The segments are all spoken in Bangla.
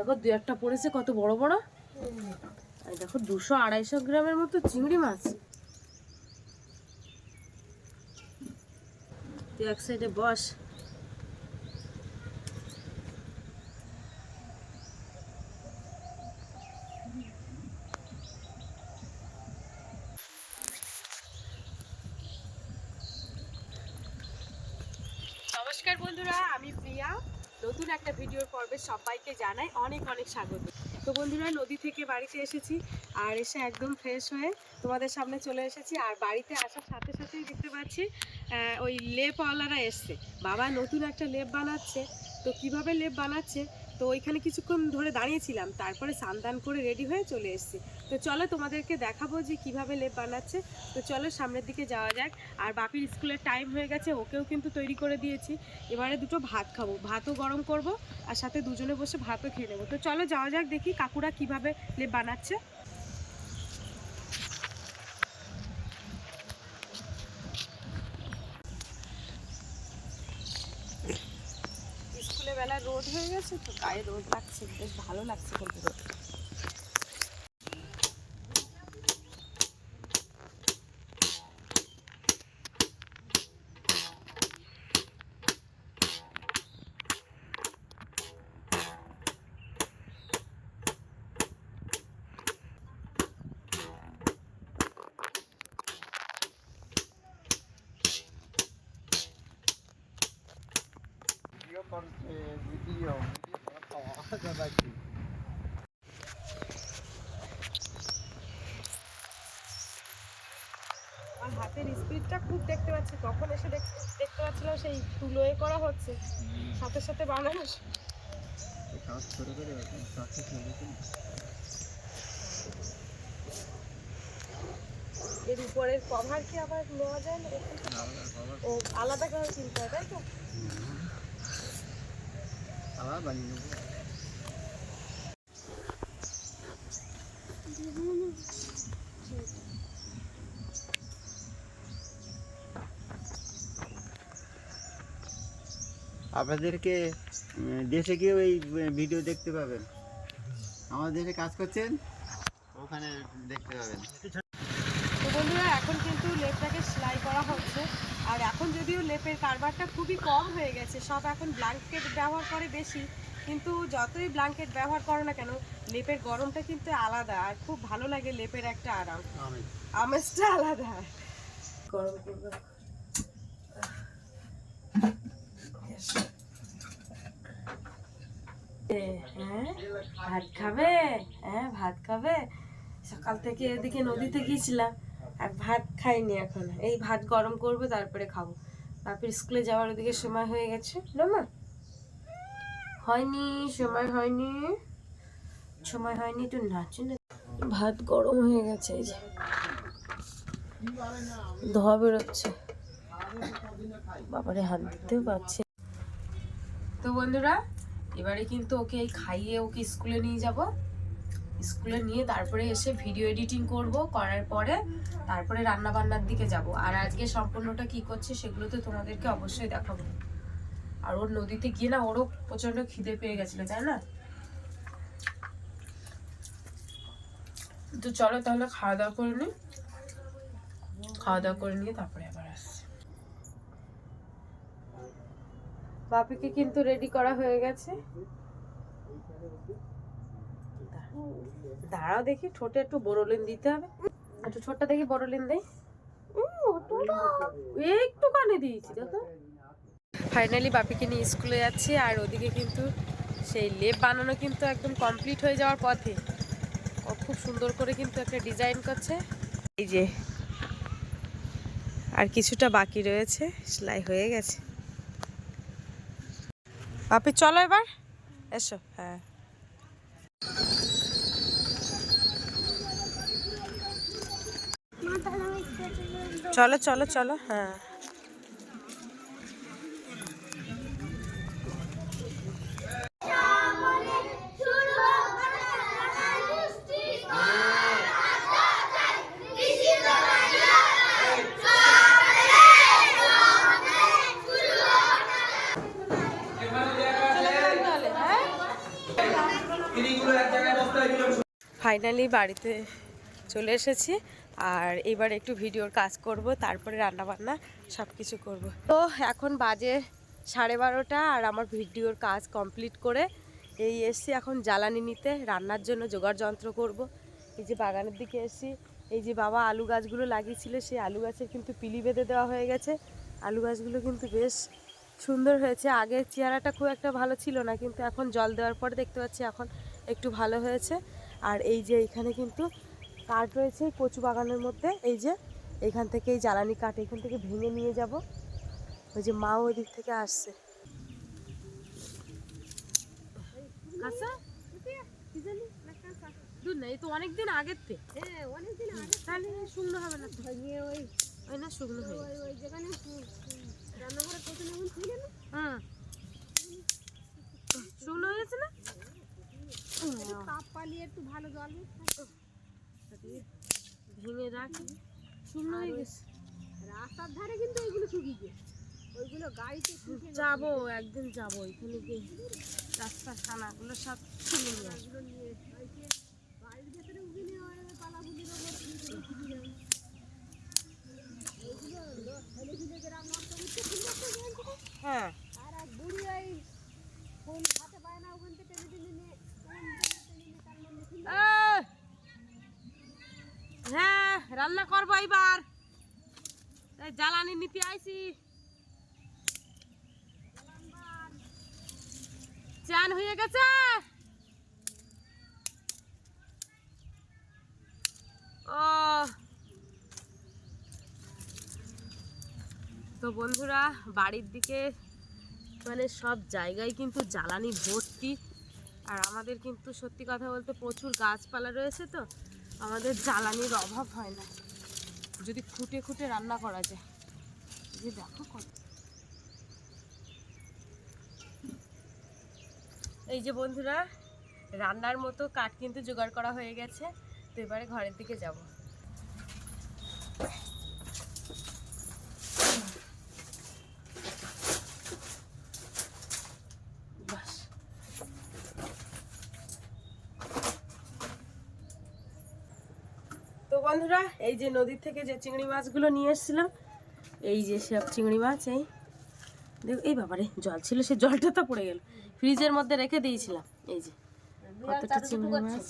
দেখো দু একটা পড়েছে, কত বড় বড়? আর দেখো, দুশো আড়াইশো গ্রামের মতো চিংড়ি মাছ। তুই এক সাইডে বস নমস্কার বন্ধুরা আমি প্রিয়া নতুন একটা ভিডিওর পর্বে সবাইকে জানাই অনেক অনেক স্বাগত। তো বন্ধুরা, নদী থেকে বাড়িতে এসেছি আর এসে একদম ফ্রেশ হয়ে তোমাদের সামনে চলে এসেছি আর বাড়িতে আসার সাথে সাথেই দেখতে পাচ্ছি ওই লেপওয়ালারা এসছে। বাবা নতুন একটা লেপ বানাচ্ছে। তো কীভাবে লেপ বানাচ্ছে? তো ওইখানে কিছুক্ষণ ধরে দাঁড়িয়েছিলাম তারপরে স্নান করে রেডি হয়ে চলে এসেছি। তো চলো তোমাদেরকে দেখাবো যে কীভাবে লেপ বানাচ্ছে। তো চলো সামনের দিকে যাওয়া যাক। আর বাপির স্কুলের টাইম হয়ে গেছে, ওকেও কিন্তু তৈরি করে দিয়েছি। এবারে দুটো ভাত খাব। ভাতও গরম করব, আর সাথে দুজনে বসে ভাতও খেয়ে নেব। তো চলো যাওয়া যাক, দেখি কাকুরা কীভাবে লেপ বানাচ্ছে। বেলা রোদ হয়ে গেছে, তো গায়ে রোদ লাগছে, বেশ ভালো লাগছে কিন্তু রোদ করছে ভিডিও আর হাতের স্পিডটা খুব দেখতে পাচ্ছি কখন এসে দেখতে পাচ্ছিলাম সেই তুলোয় করা হচ্ছে। সাথে সাথে বানানো কাজ এর উপরের কভার কি আবার নেওয়া যায় না? ও আলাদা করে কিনতে হয় তাই তো? আপনাদেরকে দেশে গিয়ে ওই ভিডিও দেখতে পাবেন। আমাদের দেশে কাজ করছেন, ওখানে দেখতে পাবেন। বন্ধুরা, এখন কিন্তু লেপটাকে সেলাই করা হচ্ছে। আর এখন যদিও লেপের কারবারটা খুবই কম হয়ে গেছে সব এখন ব্ল্যাঙ্কেট ব্যবহার করে বেশি কিন্তু যতই ব্ল্যাঙ্কেট ব্যবহার করো না কেন লেপের গরমটা কিন্তু আলাদা আর খুব ভালো লাগে লেপের একটা আরাম। আমেজটা আলাদা। গরম করব। হ্যাঁ? ভাত খাবে? হ্যাঁ ভাত খাবে? সকাল থেকে এদিকে নদীতে গিয়েছিলাম। আর ভাত খাইনি এখন। এই ভাত গরম করব, তারপরে খাব। বাপির স্কুলে যাওয়ার ওদিকে সময় হয়ে গেছে। না হয়নি, সময় হয়নি। সময় হয়নি তো নাচু না। ভাত গরম হয়ে গেছে, এই যে। ধোয়া বেরোচ্ছে। বাবারে, হাত দিতেও পারছে তো বন্ধুরা, এবারে কিন্তু ওকে খাইয়ে ওকে স্কুলে নিয়ে যাব। স্কুলে নিয়ে তারপরে এসে ভিডিও এডিটিং করব, করার পরে তারপরে রান্না বান্নার দিকে যাব। আর আজকে সম্পূর্ণটা কি করছে সেগুলো তো তোমাদেরকে অবশ্যই দেখাবো। আর ওর নদীতে গিয়ে না ওরও প্রচণ্ড খিদে পেয়ে গেছিল, তাই না? তো চলো তাহলে খাওয়া দাওয়া করে নিই খাওয়া দাওয়া করে নিয়ে তারপরে আবার আসছি। বাপিকে কিন্তু রেডি করা হয়ে গেছে। দাঁড়াও দেখি ঠোঁটে একটু বড়লিন দিতে হবে। একটু ঠোঁটটা দেখি বড়লিন দেই। একটু কানে দিয়েছি দেখো। ফাইনালি বাপিকে নিয়ে স্কুলে যাচ্ছি আর ওদিকে কিন্তু সেই লেপ বানানো কিন্তু একদম কমপ্লিট হয়ে যাওয়ার পথে। খুব সুন্দর করে কিন্তু একটা ডিজাইন করছে। এই যে আর কিছুটা বাকি রয়েছে সেলাই হয়ে গেছে। বাপি চলো এবার। এসো হ্যাঁ। চলো চলো চলো হ্যাঁ। তাহলে, হ্যাঁ। ফাইনালি বাড়িতে চলে এসেছি। আর এবার একটু ভিডিওর কাজ করব, তারপরে রান্না বান্না সব কিছু করব। তো এখন বাজে সাড়ে বারোটা আর আমার ভিডিওর কাজ কমপ্লিট করে এই এসছি এখন জ্বালানি নিতে, রান্নার জন্য জোগাড় যন্ত্র করব। এই যে বাগানের দিকে এসছি, এই যে বাবা আলু গাছগুলো লাগিয়েছিল, সেই আলু গাছের কিন্তু পিলি বেঁধে দেওয়া হয়ে গেছে। আলু গাছগুলো কিন্তু বেশ সুন্দর হয়েছে, আগের চেহারাটা খুব একটা ভালো ছিল না, কিন্তু এখন জল দেওয়ার পরে দেখতে পাচ্ছি এখন একটু ভালো হয়েছে। আর এই যে এখানে কিন্তু কাঠ রয়েছে এই কচু বাগানের মধ্যে। এই যে এখান থেকে এই জ্বালানি কাঠ এখান থেকে ভেঙে নিয়ে যাব। ওই যে মা ওই দিক থেকে আসছে। না, অনেকদিন আগের তে। তাহলে শুকনো হবে না তো। ওই না শুকনো হয়ে গেছে। হুম শুকনো হয়েছে না? ভেঙে রাখি। শুকনো হয়ে গেছে। রাস্তার ধারে কিন্তু এগুলো শুকিয়ে ওইগুলো গাড়িতে যাব একদিন যাব এখানে গিয়ে। রাস্তার খানাগুলো সব তুলে নিয়ে আসব। নিয়ে বাড়ির ভেতরে উঠে নিয়ে পালাগুলির ওপর শুকিয়ে যাবে ওইগুলো লো- ছেলে ছেলে গ্রাম নষ্ট করতে সুন্দর করে জানতে পারে। হ্যাঁ আর এক বুড়ি ওই ফোন হাতে পায় না ওখান থেকে টেনে টেনে নিয়ে টেনে টেনে টেনে নিয়ে তার মধ্যে ফেলে এ! হ্যাঁ রান্না করব এবার। জ্বালানি নিতে আইছি। চান হয়ে গেছে? ও। তো বন্ধুরা, বাড়ির দিকে মানে সব জায়গায় কিন্তু জ্বালানি ভর্তি। আর আমাদের কিন্তু সত্যি কথা বলতে প্রচুর গাছপালা রয়েছে তো। আমাদের জ্বালানির অভাব হয় না। যদি খুঁটে খুঁটে রান্না করা যায়। যে দেখো কত এই যে বন্ধুরা, রান্নার মতো কাঠ কিন্তু জোগাড় করা হয়ে গেছে। তো এবারে ঘরের দিকে যাব বাস তো বন্ধুরা এই যে নদীর থেকে যে চিংড়ি মাছগুলো নিয়ে এসেছিলাম এই যে সব চিংড়ি মাছ এই দেখো এই বাবারে জল ছিল সে জলটা তো পড়ে গেল। ফ্রিজের মধ্যে রেখে দিয়েছিলাম এই যে কতটা চিংড়ি মাছ।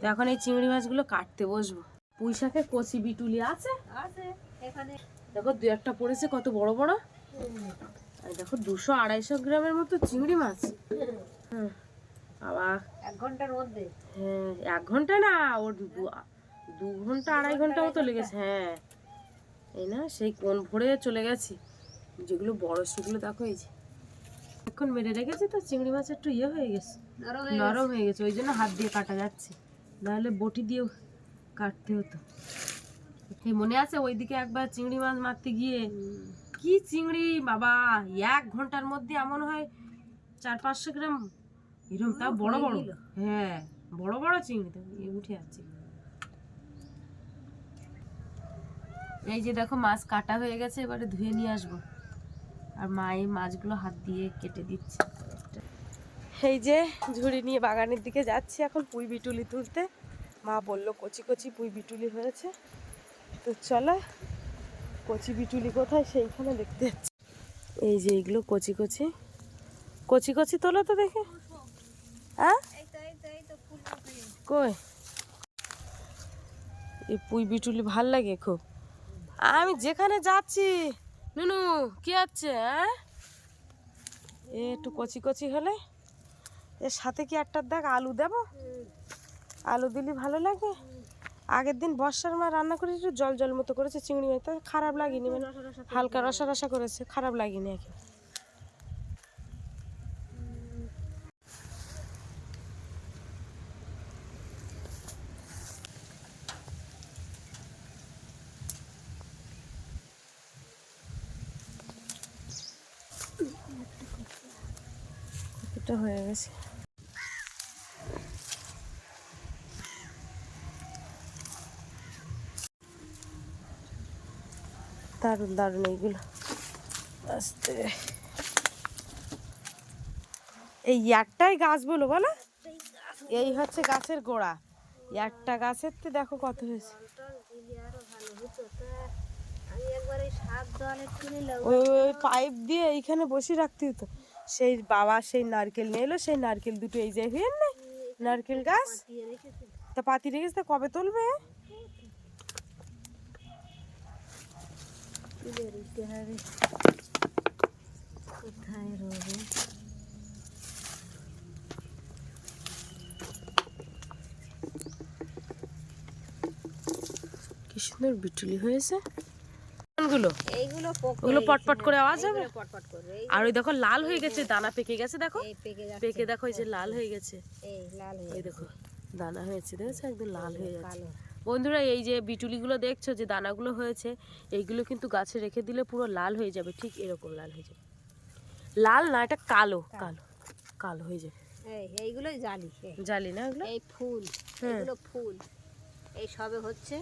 তো এখন এই চিংড়ি মাছগুলো কাটতে বসবো। পুঁই শাকের কচি বিটুলি আছে? আছে এখানে। দেখো দু একটা পড়েছে কত বড় বড়। আর দেখো দুশো আড়াইশো গ্রামের মতো চিংড়ি মাছ। হ্যাঁ আবার এক ঘণ্টার মধ্যে। হ্যাঁ এক ঘণ্টা না ওর দু- ঘণ্টা আড়াই ঘণ্টা মতো লেগেছে হ্যাঁ। এই না সেই কোন ভরে চলে গেছি। যেগুলো বড় সেগুলো দেখো এই যে। এখন মেরে রেখেছি তো চিংড়ি মাছ একটু ইয়ে হয়ে গেছে। নরম হয়ে গেছে। ওই জন্য হাত দিয়ে কাটা যাচ্ছে। নাহলে বটি দিয়েও কাটতে হতো। মনে আছে ওইদিকে একবার চিংড়ি মাছ মারতে গিয়ে? কি চিংড়ি বাবা! এক ঘণ্টার মধ্যে এমন হয় চার পাঁচশো গ্রাম। এরকম তা বড় বড়। হ্যাঁ বড় বড় চিংড়ি তো উঠে আছে এই যে দেখো, মাছ কাটা হয়ে গেছে, এবারে ধুয়ে নিয়ে আসব। আর মা এই মাছগুলো হাত দিয়ে কেটে দিচ্ছে। এই যে ঝুড়ি নিয়ে বাগানের দিকে যাচ্ছি এখন পুঁই বিটুলি তুলতে। মা বলল, কচি কচি পুঁই বিটুলি হয়েছে। তো চলো, কচি বিটুলি কোথায় সেইখানে দেখতে যাচ্ছি। এই যে এইগুলো কচি কচি। কচি কচি তোলো তো দেখে। হ্যাঁ? কই? এই পুঁই বিটুলি ভালো লাগে খুব। আমি যেখানে যাচ্ছি। নুনু, কি হচ্ছে এ একটু কচি কচি হলে। এর সাথে কি একটা দেখ, আলু দেব? আলু দিলে ভালো লাগে। আগের দিন বর্ষার মা রান্না করে একটু জল জল মতো করেছে, চিংড়ি মাছ। খারাপ লাগেনি মানে হালকা রসা রসা করেছে, খারাপ লাগেনি একে এটা হয়ে গেছে। দারুণ দারুণ এইগুলো। আস্তে। এই একটাই গাছ বলো বলো। এই হচ্ছে গাছের গোড়া। একটা গাছের তো দেখো কত হয়েছে। ওই পাইপ দিয়ে এইখানে বসে রাখতে হতো। সেই বাবা সেই নারকেল নিয়ে এলো সেই নারকেল দুটো এই যে হয়ে না নারকেল গাছ। তা পাতি রেখেছে তা কবে তুলবে? কোথায় রবে? কি সুন্দর বিটুলি হয়েছে। কোনগুলো এইগুলো ওগুলো পটপট করে হ্যাঁ, আওয়াজ হবে? পটপট করবে আর ওই দেখো লাল হয়ে গেছে দানা পেকে গেছে দেখো? পেকে দেখো এই যে লাল হয়ে গেছে। এই লাল হয়ে এই দেখো দানা হয়েছে দেখেছ? একদম লাল হয়ে যাচ্ছে। বন্ধুরা এই যে বিটুলিগুলো দেখছ যে দানাগুলো হয়েছে এইগুলো কিন্তু গাছে রেখে দিলে পুরো লাল হয়ে যাবে ঠিক এরকম লাল হয়ে যাবে। লাল না এটা কালো কালো। কালো হয়ে যাবে। এই এইগুলোই জালি। জালি না এগুলো? এই ফুল হ্যাঁ। এগুলো ফুল এই সবে হচ্ছে।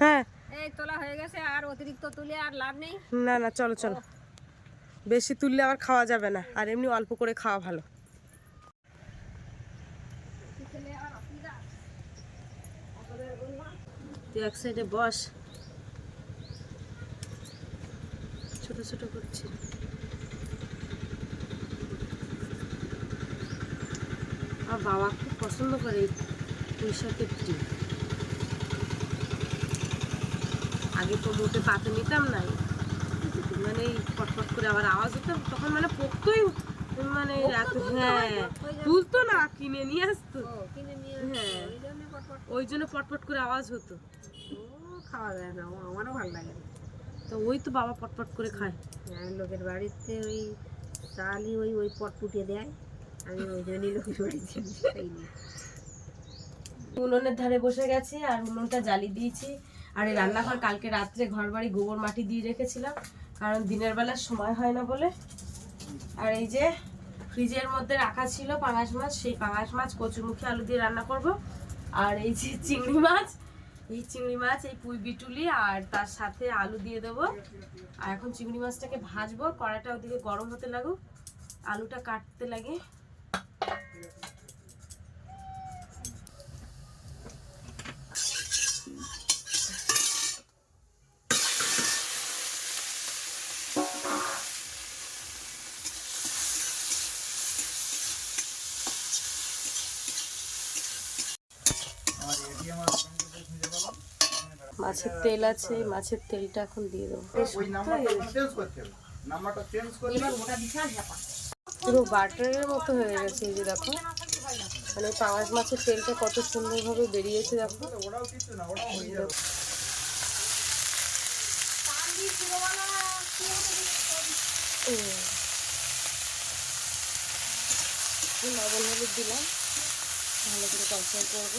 হ্যাঁ। এই তোলা হয়ে গেছে আর অতিরিক্ত তুলে আর লাভ নেই। না না চলো চলো। বেশি তুললে আবার খাওয়া যাবে না আর এমনি অল্প করে খাওয়া ভালো। তুই এক সাইডে বস। ছোট ছোট করছি। আমার বাবা খুব পছন্দ করে পুঁই শাকের আগে তো মোটে পাতে নিতাম না মানে পটপট করে আবার আওয়াজ হতো তখন মানে পকতোই মানে হ্যাঁ তুলতো না কিনে নিয়ে আসতো। হ্যাঁ। ওই জন্য পটপট করে আওয়াজ হতো। খাওয়া যায় না আমারও ভালো লাগে তো ওই তো বাবা পটপট করে খায়। হ্যাঁ, লোকের বাড়িতে ওই চালই ওই ওই পট পুটিয়ে দেয়। আমি ওই জন্যই লোকের বাড়িতে উনুনের ধারে বসে গেছি আর উনুনটা জ্বালি দিয়েছি। আর এই রান্নাঘর কালকে রাত্রে ঘর বাড়ি গোবর মাটি দিয়ে রেখেছিলাম, কারণ দিনের বেলা সময় হয় না বলে। আর এই যে ফ্রিজের মধ্যে রাখা ছিল পাঙাশ মাছ, সেই পাঙাশ মাছ কচুমুখী আলু দিয়ে রান্না করব। আর এই যে চিংড়ি মাছ, এই চিংড়ি মাছ, এই পুঁই বিটুলি আর তার সাথে আলু দিয়ে দেবো। আর এখন চিংড়ি মাছটাকে ভাজবো কড়াটা ওদিকে গরম হতে লাগুক, আলুটা কাটতে লাগে। মাছের তেল আছে এই মাছের তেলটা এখন দিয়ে দেবো। পুরো বাটারের মতো হয়ে গেছে এই যে দেখো। মানে পাঙাশ মাছের তেলটা কত সুন্দরভাবে বেরিয়েছে দেখো। লবণ হলুদ দিলাম ভালো করে কষাই করব।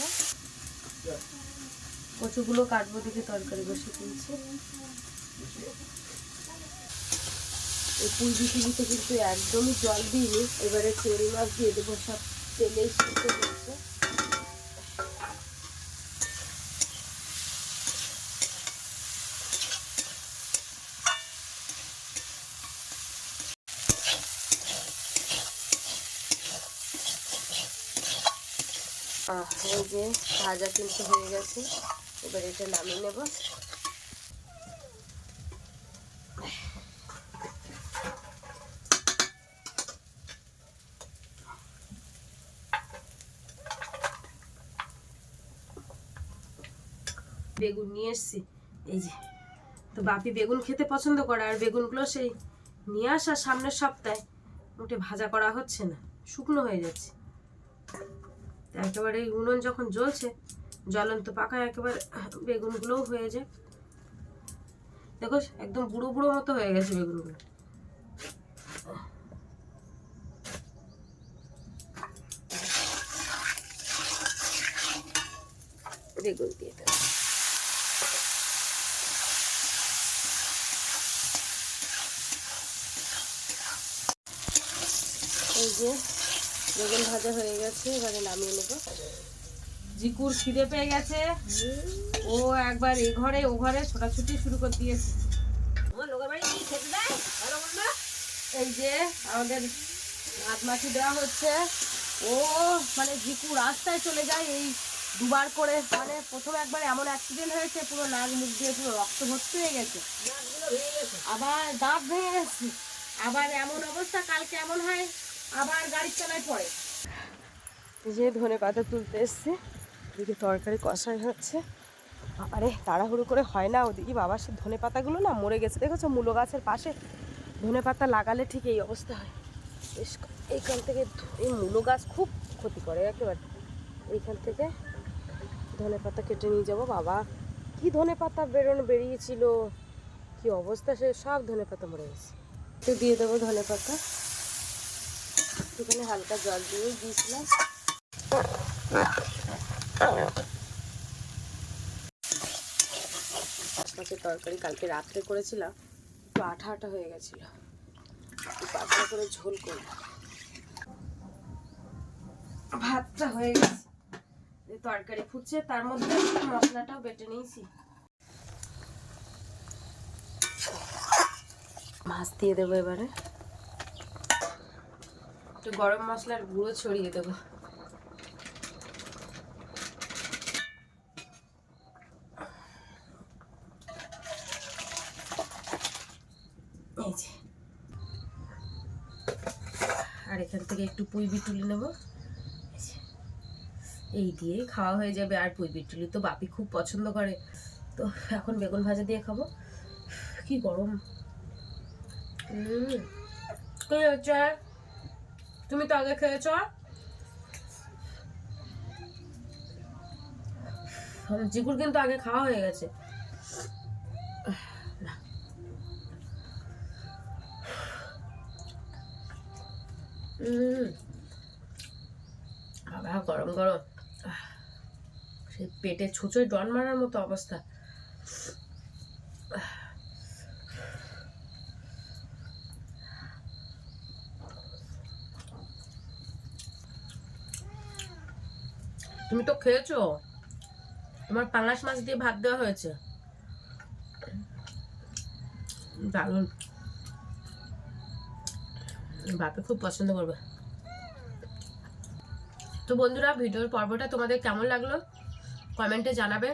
কচুগুলো কাটবো দেখে তরকারি বসে তুলছি এই পুঁই বিচুলিতে কিন্তু একদমই জল দিইনি এবারে চিংড়ি মাছ দিয়ে দেবো, সব তেলেই সিদ্ধ করছে যে ভাজা কিন্তু হয়ে গেছে। এবার এটা নামিয়ে নেব। বেগুন নিয়ে এসছি। এই যে, তো বাপি বেগুন খেতে পছন্দ করে, আর বেগুনগুলো সেই নিয়ে আসা সামনের সপ্তাহে। মোটে ভাজা করা হচ্ছে না, শুকনো হয়ে যাচ্ছে। একেবারে উনুন যখন জ্বলছে জ্বলন্ত পাকা একেবারে বেগুনগুলোও হয়ে যায়। দেখো, একদম বুড়ো বুড়ো মতো হয়ে গেছে বেগুনগুলো। বেগুন দিয়ে দেবো। এই যে বেগুন ভাজা হয়ে গেছে, এবারে নামিয়ে নেব। জিকুর খিদে পেয়ে গেছে। ও একবার এ ঘরে ও ঘরে ছোটাছুটি শুরু করে দিয়েছে। এই যে আমাদের মাছি দেওয়া হচ্ছে। ও মানে ঝিকু রাস্তায় চলে যায় এই দুবার করে। মানে প্রথমে একবার এমন অ্যাক্সিডেন্ট হয়েছে পুরো নাক মুখ দিয়ে পুরো রক্ত ভর্তি হয়ে গেছে। আবার দাঁত ভেঙে গেছে। আবার এমন অবস্থা কালকে এমন হয় আবার গাড়ির তলায় পড়ে। যে ধনে পাতা তুলতে এসছে। এদিকে তরকারি কষাই হচ্ছে। আরে তাড়াহুড়ো করে হয় না ওদিকে। বাবা সে ধনে পাতাগুলো না মরে গেছে। দেখেছ, মূলো গাছের পাশে ধনে পাতা লাগালে ঠিক এই অবস্থা হয়। বেশ এইখান থেকে এই মূলো গাছ খুব ক্ষতি করে একেবারে। এইখান থেকে ধনে পাতা কেটে নিয়ে যাব। বাবা, কি ধনে পাতা বেরোনো বেরিয়েছিল? কি অবস্থা সে? সব ধনে পাতা মরে গেছে। একটু দিয়ে দেবো ধনে পাতা একটুখানি হালকা জল দিয়ে দিয়েছিলাম। মাছের তরকারি কালকে রাত্রে করেছিলাম, একটু আঠা আঠা হয়ে গেছিল। পাতলা করে ঝোল করব। ভাতটা হয়ে গেছে। তরকারি ফুটছে, তার মধ্যে মশলাটাও বেটে নিয়েছি। মাছ দিয়ে দেবো এবারে। একটু গরম মশলার গুঁড়ো ছড়িয়ে দেবো। পুঁই বিটুলি নেব। এই। দিয়ে খাওয়া হয়ে যাবে আর পুঁই বিটুলি তো বাপি খুব পছন্দ করে। তো এখন বেগুন ভাজা দিয়ে খাব। কি গরম। কি হচ্ছে তুমি তো আগে খেয়েছ? জিকুর কিন্তু আগে খাওয়া হয়ে গেছে। উম। বাবা গরম গরম। আহ, সেই পেটে ছুঁচোয় ডন মারার মতো অবস্থা। তুমি তো খেয়েছো? তোমার পাঙাশ মাছ দিয়ে ভাত দেওয়া হয়েছে। দারুণ। বাপে খুব পছন্দ করবে। তো বন্ধুরা, ভিডিওর পর্বটা তোমাদের কেমন লাগল? কমেন্টে জানাবে।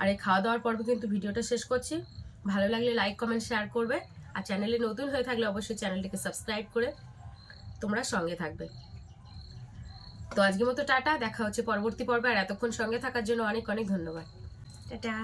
আর এই খাওয়া দাওয়ার পর্ব কিন্তু ভিডিওটা শেষ করছি। ভালো লাগলে লাইক কমেন্ট শেয়ার করবে। আর চ্যানেলে নতুন হয়ে থাকলে অবশ্যই চ্যানেলটিকে সাবস্ক্রাইব করে তোমরা সঙ্গে থাকবে। তো আজকের মতো টাটা, দেখা হচ্ছে পরবর্তী পর্বে। আর এতক্ষণ সঙ্গে থাকার জন্য অনেক অনেক ধন্যবাদ। টাটা।